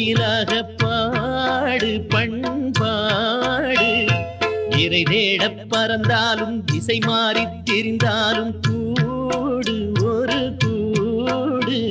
குயிலாக பாடு பண்பாடு. இறை தேட பறந்தாலும் திசை மாறித் தெரிந்தாலும் கூடு ஒரு கூடு.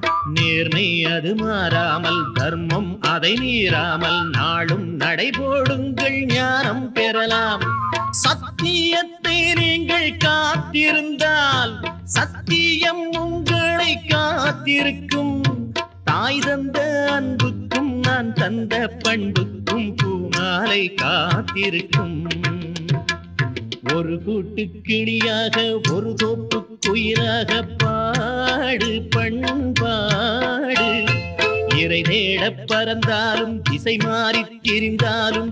நேர்மை அது மாறாமல் தர்மம் அதை மீறாமல் நாளும் நடைபோடுங்கள் ஞானம் பெறலாம். சத்தியத்தை நீங்கள் காத்திருந்தால் சத்தியம் உங்களை காத்திருக்கும். தாய் தந்த அன்புக்கும் நான் தந்த பண்புக்கும் பூமாலை காத்திருக்கும். ஒரு கூட்டு கிளியாக ஒரு தோப்பு குயிலாக பார். இறை திசை மாறித் திரிந்தாலும்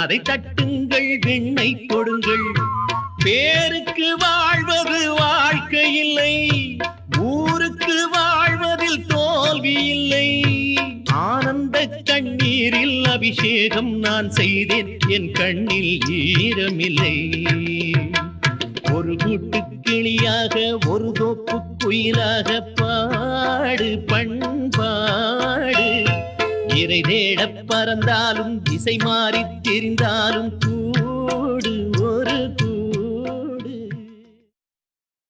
அதை தட்டுங்கள் விண்ணை கொடுங்கள். பேருக்கு வாழ்வது வாழ்க்கை இல்லை ஊருக்கு வாழ்வதில் தோல்வி இல்லை ஆனந்த கண்ணீரில் அபிஷேகம் நான் செய்தேன் என் கண்ணில் ஈரமில்லை. ஒரு கூட்டு கிளியாக ஒரு தோப்பு குயிலாக பாடு பண்பாடு. இறை தேடப் பறந்தாலும் திசை மாறித் தெரிந்தாலும் கூடு ஒரு கூ